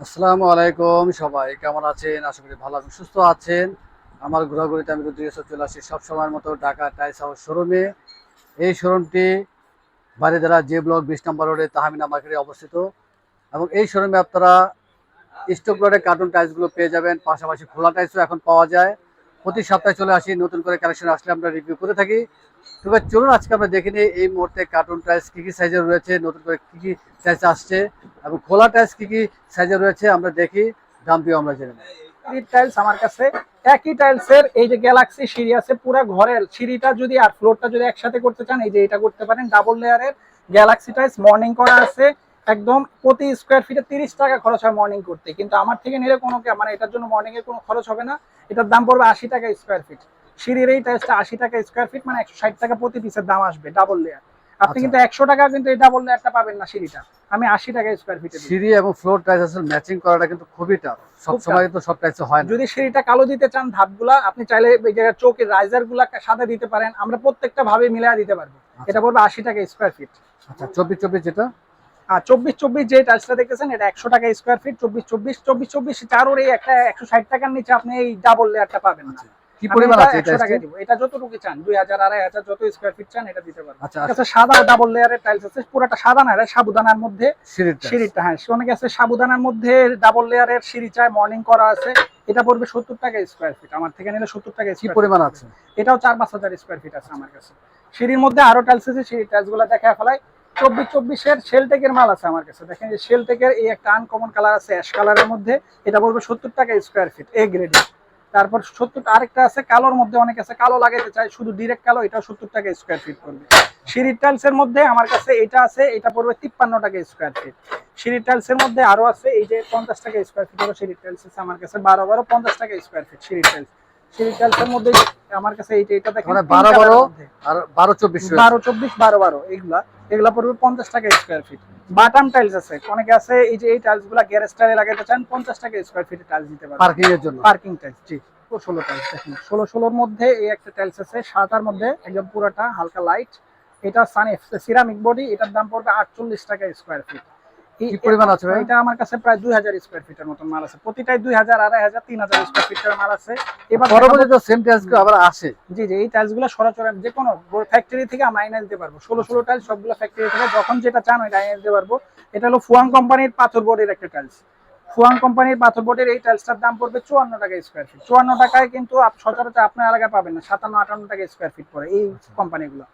আসসালামু আলাইকুম সবাই, কেমন আছেন? আশা করি ভালো আছেন, সুস্থ আছেন। আমার ঘোরাঘুরিতে আমি রুদ্র ইসব চলে আসি সবসময়ের মতো ঢাকা টাইস হাউস শোরুমে। এই শোরুমটি বারিদারা জে ব্লক বিশ নম্বর রোডে, তাহামিনা মার্কেটে অবস্থিত। এবং এই শোরুমে আপনারা স্টক রোডে কার্টুন টাইলসগুলো পেয়ে যাবেন, পাশাপাশি খোলা টাইলসও এখন পাওয়া যায়। প্রতি সপ্তাহে চলে আসি, নতুন করে কালেকশন আসলে আমরা রিভিউ করে থাকি। তবে চলুন, আজকে আমরা দেখে নিই এই মুহূর্তে কার্টুন টাইলস কী কী সাইজের রয়েছে, নতুন করে কী কী টাইলস আসছে এবং খোলা টাইলস কী কী সাইজের রয়েছে আমরা দেখি, দাম দিয়ে আমরা জেনে নিই টাইলস আমার কাছে একই টাইলসের এই যে গ্যালাক্সি সিঁড়ি আছে পুরো ঘরের, সিঁড়িটা যদি আর ফ্লোরটা যদি একসাথে করতে চান, এই যে এটা করতে পারেন ডাবল লেয়ারের গ্যালাক্সি টাইলস মর্নিং করা আছে একদম প্রতি স্কোয়ার ফিটে তিরিশ টাকা খরচ হয় মর্নিং করতে। কিন্তু আমার থেকে নিলে কোনো মানে এটার জন্য মর্নিং এর কোনো খরচ হবে না। এটার দাম পড়বে আশি টাকা স্কোয়ার ফিট সিঁড়ির এই টাইলসটা আশি টাকা স্কোয়ার ফিট মানে একশো ষাট টাকা প্রতি পিসের দাম আসবে ডাবল লেয়ার আপনি আচ্ছা। কিন্তু একশো টাকা কিন্তু এই ডাবল লেয়ারটা পাবেন না সিঁড়িটা। আমি আশি টাকা স্কোয়ার ফিটে সিঁড়ি এবং ফ্লোর টাইলস আসলে ম্যাচিং করাটা কিন্তু খুবই টাফ সব সময় তো সব টাইলস হয় না। যদি সিঁড়িটা কালো দিতে চান ধাপগুলা আপনি চাইলে এই জায়গায় চৌকের রাইজারগুলা সাদা দিতে পারেন। আমরা প্রত্যেকটা ভাবে মিলিয়ে দিতে পারব। এটা পড়বে আশি টাকা স্কোয়ার ফিট আচ্ছা চব্বিশ চব্বিশ যেটা? আর চব্বিশ চব্বিশ যে টাইলসটা দেখতেছেন এটা একশো টাকা স্কোয়ার ফিট চব্বিশ চব্বিশ চব্বিশ চব্বিশ চারোর এই একটা একশো ষাট টাকার নিচে আপনি এই ডাবল লেয়ারটা পাবেন না। কি পরিমাণ আছে 100 টাকা দিব। এটা যতটুকু চান দুই হাজার আড়াই হাজার যত স্কোয়ার ফিট চান এটা দিতে পারবেন। আচ্ছা ঠিক সাদা ডাবল লেয়ারের টাইলস আছে পুরোটা সাদা না এটা সাবুদানার মধ্যে সিঁড়িটা হ্যাঁ অনেকে আছে সাবুদানার মধ্যে ডাবল লেয়ারের সিঁড়ি চায় মর্নিং করা আছে এটা পড়বে সত্তর টাকা স্কোয়ার ফিট আমার থেকে নিলে সত্তর টাকা কি পরিমাণ আছে? এটাও চার পাঁচ হাজার স্কোয়ার ফিট আছে আমার কাছে। সিঁড়ির মধ্যে আরও টাইলস আছে সিঁড়ি টাইলসগুলো দেখা ফেলাই চব্বিশ চব্বিশের শেলটেকের মাল আছে আমার কাছে। দেখেন যে শেলটেকের এই একটা আনকমন কালার আছে অ্যাশ কালারের মধ্যে। এটা পড়বে সত্তর টাকা স্কোয়ার ফিট এ গ্রেডে তারপর সত্তর আরেকটা আছে কালোর মধ্যে অনেক আছে কালো লাগাইতে চাই শুধু ডিরেক্ট কালো এটাও সত্তর টাকা স্কোয়ার ফিট পড়বে। সিঁড়ির টাইলস এর মধ্যে আমার কাছে এটা আছে এটা পড়বে তিপ্পান্ন টাকা স্কোয়ার ফিট সিঁড়ির টাইলস এর মধ্যে আরও আছে এই যে পঞ্চাশ টাকা স্কোয়ার ফিট হলো সিঁড়ির টাইলস আছে আমার কাছে বারো বারো পঞ্চাশ টাকা স্কোয়ার ফিট সিঁড়ির টাইলস সিঁড়ির টাইলস এর মধ্যে আমার কাছে এইটা এটা দেখেন মানে বারো বারো আর বারো চব্বিশ বারো চব্বিশ বারো বারো এগুলা এগুলা পড়বে পঞ্চাশ টাকা স্কোয়ার ফিট বাটাম টাইলস আছে। অনেকে আছে এই যে এই টাইলসগুলা গ্যারেজ টাইলে লাগাতে চান পঞ্চাশ টাকা স্কোয়ার ফিট টাইলস দিতে পারবেন। পার্কিং এর জন্য। পার্কিং টাইলস জি। ষোলো টাইলস দেখুন। ষোলো ষোলোর মধ্যে এই একটা টাইলস আছে সাতার মধ্যে একদম পুরাটা হালকা লাইট এটা সানি সিরামিক বডি এটার দাম পড়বে আটচল্লিশ টাকা স্কোয়ার ফিট কি পরিমাণ আছে ভাই? এটা আমার কাছে প্রায় স্কোয়ার ফিটের মতন মাল আছে। প্রতিটাই দুই হাজার আড়াই হাজার তিন হাজার স্কোয়ার ফিটের মাল আছে। এবার পরবর্তী তো সেম টাইলস আবার আসে। জি জি এই টাইলসগুলো সরাসরি যে কোনো ফ্যাক্টরি থেকে আমরা দিতে পারব। ষোলো ষোলো টাইলস সবগুলো ফ্যাক্টরি থেকে যখন যেটা চান ওইটা দিতে পারব। এটা হলো ফুয়াং কোম্পানির পাথর বোর্ডের একটা টাইলস ফুয়াং কোম্পানির পাথর বোর্ডের এই টাইলসটার দাম পড়বে চুয়ান্ন টাকা স্কোয়ার ফিট চুয়ান্ন টাকায় কিন্তু সচরাচর আপনার এলাকায় পাবেন না সাতান্ন আটান্ন টাকা স্কোয়ার ফিট পড়ে এই কোম্পানিগুলো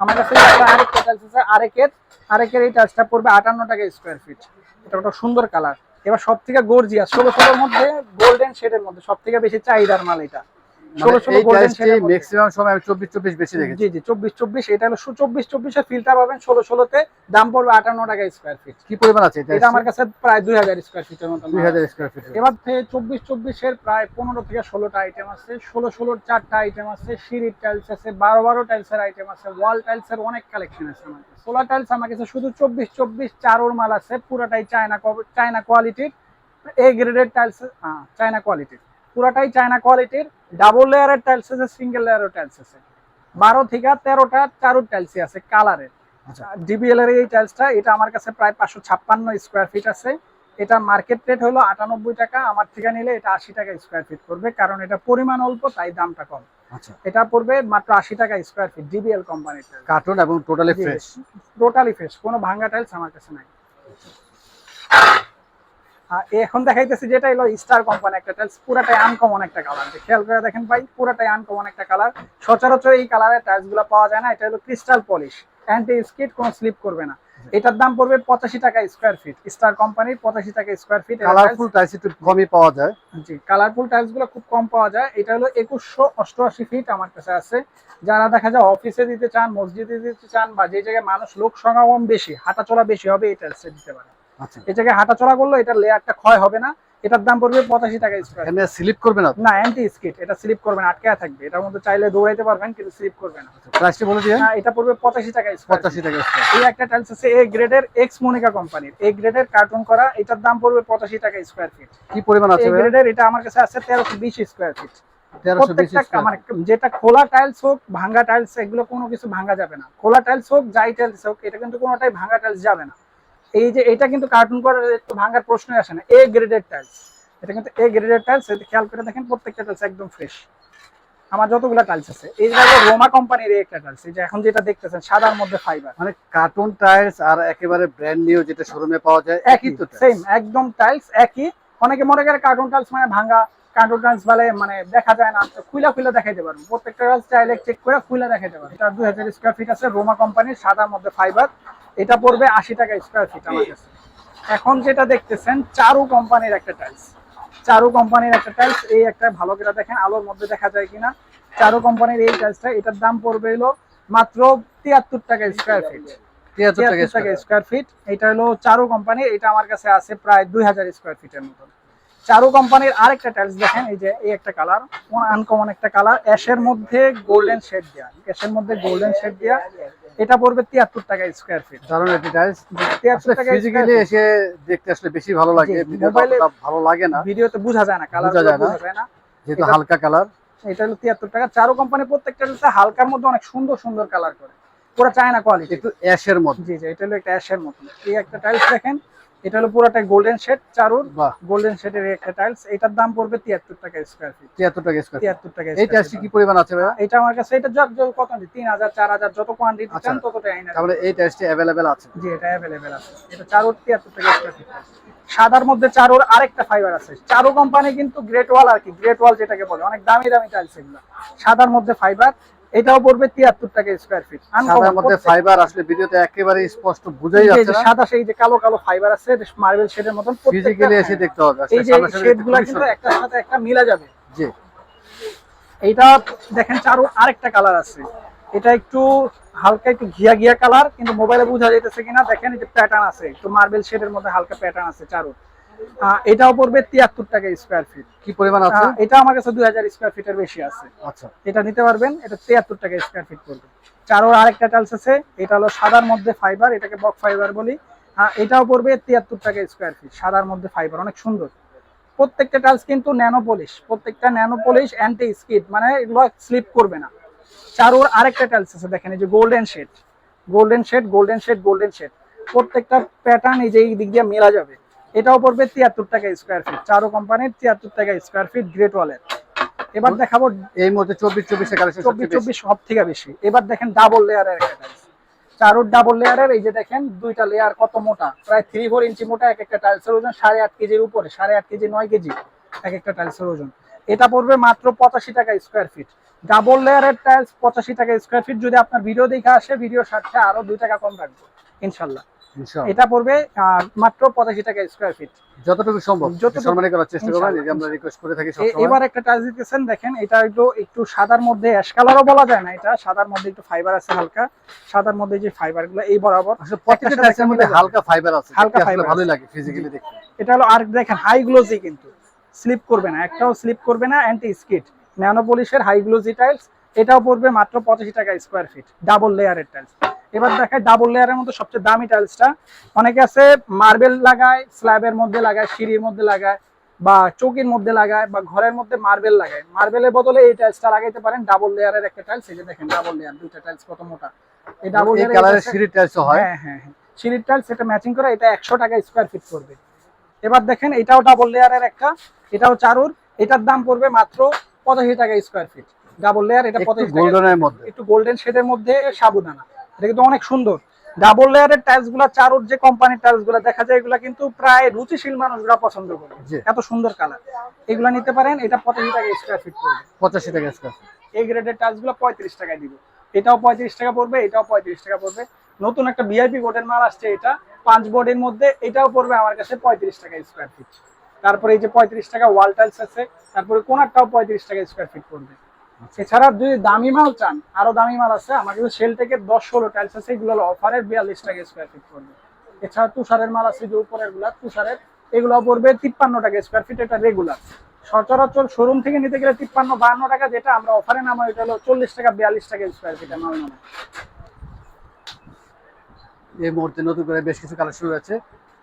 আমার কাছে আরেকটা টাইলস আছে, আরেকের আরেকের এই টাইলসটা পড়বে আটান্ন টাকা স্কোয়ার ফিট এটা একটা সুন্দর কালার এবার সব থেকে গর্জিয়াস ষোলো ষোলোর মধ্যে গোল্ডেন শেডের মধ্যে সব থেকে বেশি চাহিদার মাল এটা। ষোলো মানে ম্যাক্সিমাম সময় বেশি দেখেছি জি জি এটা হলো ফিলটা পাবেন দাম পড়বে আটান্ন টাকা স্কোয়ার ফিট কি পরিমাণ আছে এটা? আমার কাছে প্রায় দুই হাজার স্কোয়ার ফিটের মতো। দুই হাজার স্কোয়ার ফিট এবার প্রায় পনেরো থেকে ষোলোটা আইটেম আছে। ষোলো ষোলোর চারটা আইটেম আছে। সিঁড়ির টাইলস আছে বারো বারো টাইলসের আইটেম আছে ওয়াল টাইলসের অনেক কালেকশন আছে আমার কাছে। সোলার টাইলস আমার কাছে শুধু চব্বিশ চব্বিশ চারোর মাল আছে পুরোটাই চায়না চায়না কোয়ালিটির এ টাইলস হ্যাঁ চায়না কোয়ালিটির পুরোটাই চায়না কোয়ালিটির ডাবল লেয়ারের টাইলস আছে সিঙ্গেল লেয়ারের টাইলস আছে। বারো থেকে তেরোটা চারুর টাইলসই আছে কালারের আচ্ছা। ডিবিএল এর এই টাইলসটা এটা আমার কাছে প্রায় পাঁচশো ছাপ্পান্ন স্কোয়ার ফিট আছে। এটা মার্কেট রেট হলো আটানব্বই টাকা আমার থেকে নিলে এটা আশি টাকা স্কোয়ার ফিট পড়বে কারণ এটা পরিমাণ অল্প তাই দামটা কম। আচ্ছা। এটা পড়বে মাত্র আশি টাকা স্কোয়ার ফিট ডিবিএল কোম্পানির কার্টুন এবং টোটালি ফ্রেশ টোটালি ফ্রেশ কোনো ভাঙ্গা টাইলস আমার কাছে নাই। এখন দেখাইতেছি যেটা হলো স্টার কোম্পানি একটা টাইলস পুরাটাই আনকমন একটা কালার খেয়াল করে দেখেন ভাই পুরাটাই আনকমন একটা কালার সচরাচর এই কালারের টাইলসগুলো পাওয়া যায় না এটা হলো ক্রিস্টাল পলিশ অ্যান্টি স্কিট কোনো স্লিপ করবে না। এটার দাম পড়বে পঁচাশি টাকা স্কোয়ার ফিট স্টার কোম্পানির পঁচাশি টাকা স্কোয়ার ফিট কালারফুল টাইলস একটু কমই পাওয়া যায়। জি কালারফুল টাইলসগুলো খুব কম পাওয়া যায়। এটা হলো একুশশো অষ্টআশি ফিট আমার কাছে আছে। যারা দেখা যায় অফিসে দিতে চান মসজিদে দিতে চান বা যে জায়গায় মানুষ লোক সমাগম বেশি হাঁটাচলা বেশি হবে এই টাইলসে দিতে পারে। আচ্ছা। এই জায়গায় হাঁটাচলা করলে এটার লেয়ারটা ক্ষয় হবে না। এটার দাম পড়বে পঁচাশি টাকা স্কোয়ার এখানে স্লিপ করবে না না অ্যান্টি স্কিট এটা স্লিপ করবে না আটকে থাকবে। এটার মধ্যে চাইলে দৌড়াইতে পারবেন কিন্তু স্লিপ করবে না। প্রাইসটি বলে দিয়ে না এটা পড়বে পঁচাশি টাকা স্কোয়ার পঁচাশি টাকা square। এই একটা টাইলস আছে এ গ্রেডের এক্স মনিকা কোম্পানির এ গ্রেডের কার্টুন করা এটার দাম পড়বে পঁচাশি টাকা স্কোয়ার ফিট কি পরিমাণ আছে এই গ্রেডের এটা আমার কাছে আছে তেরোশো বিশ স্কোয়ার ফিট মানে যেটা খোলা টাইলস হোক ভাঙ্গা টাইলস এগুলো কোনো কিছু ভাঙ্গা যাবে না। খোলা টাইলস হোক যাই টাইলস হোক এটা কিন্তু কোনোটাই ভাঙ্গা টাইলস যাবে না। এই যে এটা কিন্তু কার্টুন করে একটু ভাঙার প্রশ্নই আসে না। এ গ্রেডেড টাইলস এটা কিন্তু এ গ্রেডেড টাইলস এটা খেয়াল করে দেখেন প্রত্যেকটা টাইলস একদম ফ্রেশ আমার যতগুলো টাইলস আছে এই যে রোমা কোম্পানির একটা টাইলস এই যে এখন যেটা দেখতেছেন সাদার মধ্যে ফাইবার মানে কার্টুন টায়ার্স আর একেবারে ব্র্যান্ড নিউ যেটা শোরুমে পাওয়া যায় একই তো সেম একদম টাইলস একই। অনেকে মনে করে কার্টুন টাইলস মানে ভাঙা কার্টুন টাইলস বলে মানে দেখা যায় না খুলে খুলে দেখাইতে পারব। প্রত্যেকটা টাইলস চাইলে চেক করে খুলে দেখাইতে পারব। এটা দুই হাজার স্কোয়ার ফিট আছে রোমা কোম্পানির সাদার মধ্যে ফাইবার এটা পড়বে আশি টাকা স্কোয়ার ফিট আমার কাছে। এখন যেটা দেখতেছেন চারু কোম্পানির একটা টাইলস চারু কোম্পানির একটা টাইলস এই একটা ভালো করে দেখেন আলোর মধ্যে দেখা যায় কিনা। চারু কোম্পানির এই টাইলসটা এটার দাম পড়বে হলো মাত্র তিয়াত্তর টাকা স্কোয়ার ফিট তিয়াত্তর টাকা। স্কোয়ার ফিট এটা হলো চারু কোম্পানি এটা আমার কাছে আছে প্রায় দুই হাজার স্কোয়ার ফিটের মতন। চারু কোম্পানির আরেকটা টাইলস দেখেন এই যে এই একটা কালার আনকমন একটা কালার অ্যাশের মধ্যে গোল্ডেন শেড দেওয়া অ্যাশের মধ্যে গোল্ডেন শেড দেওয়া এটা পড়বে তিয়াত্তর টাকা স্কোয়ার ফিট দারুণ টাইলস টাকা ফিজিক্যালি এসে দেখতে আসলে বেশি ভালো লাগে মোবাইলে- ভালো লাগে না। ভিডিওতে বোঝা যায় না কালার বোঝা যায় না। যেহেতু হালকা কালার এটা হলো তিয়াত্তর টাকা। চারো কোম্পানি প্রত্যেকটা হালকার মধ্যে অনেক সুন্দর সুন্দর কালার করে। পুরো চায়না কোয়ালিটি একটু অ্যাশের মতো জি জি এটা হলো একটা অ্যাশের মতো এই একটা টাইলস দেখেন এটা হলো পুরোটাই গোল্ডেন শেড চারুর গোল্ডেন শেডের একটা টাইলস এটার দাম পড়বে তিয়াত্তর টাকা স্কোয়ার ফিট তিয়াত্তর টাকা স্কোয়ার তিয়াত্তর টাকা এই square টাইলসটি কি পরিমাণ আছে ভাইয়া? এটা আমার কাছে এটা যত যত কত তিন হাজার চার যত কোয়ান্টিটি। চান ততটাই আইনা তাহলে এই টাইলসটি অ্যাভেলেবেল আছে। জি এটা অ্যাভেলেবেল আছে। এটা চারুর তিয়াত্তর টাকা স্কোয়ার ফিট সাদার মধ্যে চারুর আরেকটা ফাইবার আছে। চারু কোম্পানি কিন্তু গ্রেট ওয়াল আর কি গ্রেট ওয়াল যেটাকে বলে অনেক দামি দামি টাইলস এগুলো। সাদার মধ্যে ফাইবার এটাও পড়বে তিয়াত্তর টাকা স্কোয়ার ফিট সাদার মধ্যে ফাইবার আসলে ভিডিওতে একেবারে স্পষ্ট বুঝাই যাচ্ছে না। সাদা সেই যে কালো কালো ফাইবার আছে মার্বেল শেডের মতন ফিজিক্যালি এসে দেখতে হবে এই যে সামনাসামনি শেড দেখতে কিন্তু। একটার সাথে একটা মিলা যাবে। জি। এইটা দেখেন চারু আরেকটা কালার আছে। এটা একটু হালকা একটু ঘিয়া ঘিয়া কালার কিন্তু মোবাইলে বোঝা যাইতেছে কিনা দেখেন এই যে প্যাটার্ন আছে। একটু মার্বেল শেডের মধ্যে হালকা প্যাটার্ন আছে চারু এটাও পড়বে তিয়াত্তর টাকা স্কোয়ার ফিট কি পরিমাণ আছে? এটা আমার কাছে দুই হাজার স্কোয়ার ফিটের বেশি আছে। আচ্ছা। এটা নিতে পারবেন এটা তিয়াত্তর টাকা স্কোয়ার ফিট পড়বে। চারোর আরেকটা টাইলস আছে এটা হলো সাদার মধ্যে ফাইবার এটাকে বক ফাইবার বলি। আহ, এটাও পড়বে তিয়াত্তর টাকা স্কোয়ার ফিট সাদার মধ্যে ফাইবার অনেক সুন্দর। প্রত্যেকটা টাইলস কিন্তু ন্যানো পলিশ প্রত্যেকটা ন্যানো পলিশ অ্যান্টি স্কিড মানে এগুলো স্লিপ করবে না। চারোর আরেকটা টাইলস আছে দেখেন এই যে golden shade golden shade golden shade golden shade প্রত্যেকটা প্যাটার্ন এই যে এই দিক দিয়ে মেলা যাবে। এটাও পড়বে তিয়াত্তর টাকা স্কোয়ার ফিট চারো কোম্পানির তিয়াত্তর টাকা স্কোয়ার ফিট গ্রেট ওয়ালের এবার দেখাবো এই মুহূর্তে চব্বিশ চব্বিশে কালেকশন চব্বিশ চব্বিশ সব থেকে বেশি। এবার দেখেন ডাবল লেয়ারের একটা চারোর ডাবল লেয়ারের এই যে দেখেন দুইটা লেয়ার কত মোটা? প্রায় থ্রি ফোর ইঞ্চি মোটা এক একটা টাইলসের ওজন সাড়ে আট কেজির উপরে সাড়ে আট কেজি নয় কেজি এক একটা টাইলসের ওজন। এটা পড়বে মাত্র পঁচাশি টাকা স্কোয়ার ফিট ডাবল লেয়ারের টাইলস পঁচাশি টাকা স্কোয়ার ফিট যদি আপনার ভিডিও দেখে আসে ভিডিও সাথে আরও দুই টাকা কম রাখব ইনশাল্লাহ। এটা পড়বে মাত্র পঁচাশি টাকা স্কোয়ার ফিট যতটুকু সম্ভব। যতটুকু- করার চেষ্টা করবেন ইনশাআল্লাহ, এই যে আমরা রিকোয়েস্ট করে থাকি এবার একটা টাচ দিতেছেন দেখেন এটা একটু একটু সাদার মধ্যে অ্যাশ কালারও বলা যায় না এটা সাদার মধ্যে একটু ফাইবার আছে হালকা। সাদার মধ্যে যে ফাইবারগুলো এই বরাবর। প্রত্যেকটা সাথে মধ্যে হালকা ফাইবার আছে হালকা fiber ভালোই লাগে ফিজিক্যালি দেখতে। এটা হলো আর দেখেন হাই গ্লোজি কিন্তু। স্লিপ করবে না একটাও স্লিপ করবে না অ্যান্টি স্কিট ন্যানো পলিশের হাই গ্লোজি টাইলস এটাও পড়বে মাত্র পঁচাশি টাকা স্কোয়ার ফিট ডাবল লেয়ারের টাইলস এবার দেখায় ডাবল লেয়ারের মধ্যে সবচেয়ে দামি টাইলসটা অনেকে আছে মার্বেল লাগায় স্ল্যাবের মধ্যে লাগায় সিঁড়ির মধ্যে লাগায় বা চৌকির মধ্যে লাগায় বা ঘরের মধ্যে মার্বেল লাগায়। মার্বেলের বদলে এই টাইলসটা লাগাইতে পারেন ডাবল লেয়ারের একটা টাইলস এই যে দেখেন ডাবল লেয়ার দুইটা টাইলস কত মোটা। এই ডাবল এই কালারের সিঁড়ি টাইলস হয়। হ্যাঁ হ্যাঁ হ্যাঁ। সিঁড়ির টাইলস এটা ম্যাচিং করে এটা একশো টাকা স্কোয়ার ফিট পড়বে। এবার দেখেন এটাও ডাবল লেয়ারের একটা এটাও চারুর এটার দাম পড়বে মাত্র পঁচাশি টাকা স্কোয়ার ফিট ডাবল লেয়ার এটা একটু পঁচাশি টাকা গোল্ডেনের মধ্যে। একটু গোল্ডেন শেডের মধ্যে সাবুদানা। এটা কিন্তু অনেক সুন্দর। ডাবল লেয়ারের টাইলসগুলা চারুর যে কোম্পানির টাইলসগুলা দেখা যায় এগুলা কিন্তু প্রায় রুচিশীল মানুষরা পছন্দ করে। এত সুন্দর কালার এগুলা নিতে পারেন এটা পঁচাশি টাকা স্কোয়ার ফিট পড়বে। পঁচাশি টাকা স্কোয়ার এই গ্রেডের টাইলসগুলো পঁয়ত্রিশ টাকায় দিব। এটাও পঁয়ত্রিশ টাকা পড়বে এটাও পঁয়ত্রিশ টাকা পড়বে। নতুন একটা ভিআইপি বোর্ডের মাল আসছে এটা। পাঁচ বোর্ডের মধ্যে এটাও পড়বে আমার কাছে পঁয়ত্রিশ টাকা স্কোয়ার ফিট তারপরে এই যে পঁয়ত্রিশ টাকা ওয়াল টাইলস আছে তারপরে কোনারটাও পঁয়ত্রিশ টাকা স্কোয়ার ফিট পড়বে। এছাড়া যদি দামি মাল চান আরও দামি মাল আছে আমার কাছে সেল থেকে দশ ষোলো টাইলস আছে এগুলো অফারের বিয়াল্লিশ টাকা স্কোয়ার ফিট পড়বে। এছাড়া তুষারের মাল আছে যে উপরেরগুলা তুষারের এগুলো পড়বে তিপ্পান্ন টাকা স্কোয়ার ফিট এটা রেগুলার সচরাচর শোরুম থেকে নিতে গেলে তিপ্পান্ন বাহান্ন টাকা যেটা আমরা অফারে নামাই এটা হলো চল্লিশ টাকা বিয়াল্লিশ টাকা স্কোয়ার ফিট মাল নামাই। এই মুহূর্তে নতুন করে বেশ কিছু কালেকশন রয়েছে।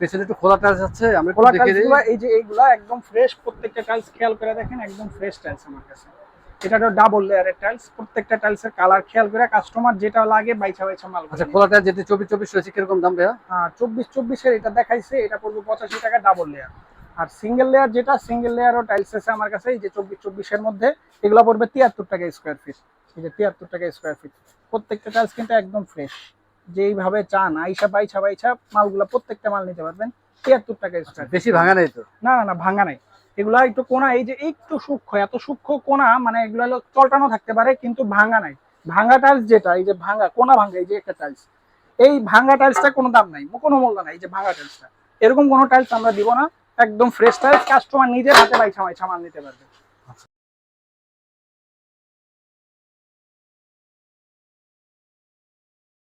পেছনে একটু খোলা টাইলস আছে আমরা খোলা টাইলস এই যে এইগুলা একদম ফ্রেশ প্রত্যেকটা টাইলস খেয়াল করে দেখেন একদম ফ্রেশ টাইলস আমার কাছে। এটা হলো ডাবল লেয়ারের টাইলস প্রত্যেকটা টাইলসের কালার খেয়াল করে কাস্টমার যেটা লাগে বাইছা বাইছা মাল আচ্ছা খোলাটা যেটি চব্বিশ চব্বিশ রয়েছে কীরকম দাম ভাইয়া? চব্বিশ চব্বিশের এটা দেখাইছে এটা পড়বে পঁচাশি টাকা ডাবল লেয়ার আর সিঙ্গেল লেয়ার যেটা সিঙ্গেল লেয়ারও টাইলস আছে আমার কাছে এই যে চব্বিশ চব্বিশের মধ্যে এগুলো পড়বে তিয়াত্তর টাকা স্কোয়ার ফিট এই যে তিয়াত্তর টাকা স্কোয়ার ফিট প্রত্যেকটা টাইলস কিন্তু একদম ফ্রেশ যেইভাবে চান আইসা বাইছা বাইছা মালগুলো প্রত্যেকটা মাল নিতে পারবেন তিয়াত্তর টাকা স্কোয়ার বেশি ভাঙা নেই তো? না না না ভাঙা নাই। এগুলা একটু কোনা, এই যে একটু সূক্ষ্ম, এত সূক্ষ্ম কোনা মানে এগুলো চলটানো থাকতে পারে, কিন্তু ভাঙা নাই। ভাঙা টাইলস যেটা, এই যে ভাঙা, কোনা ভাঙা, এই যে একটা টাইলস এই ভাঙা টাইলসটা কোনো দাম নাই, কোনো মূল্য নাই, এই যে ভাঙা টাইলসটা এরকম কোনো টাইলস আমরা দিব না, একদম ফ্রেশ টাইলস কাস্টমার নিজে হাতে বাই ছামাই, ছামাল নিতে পারবে।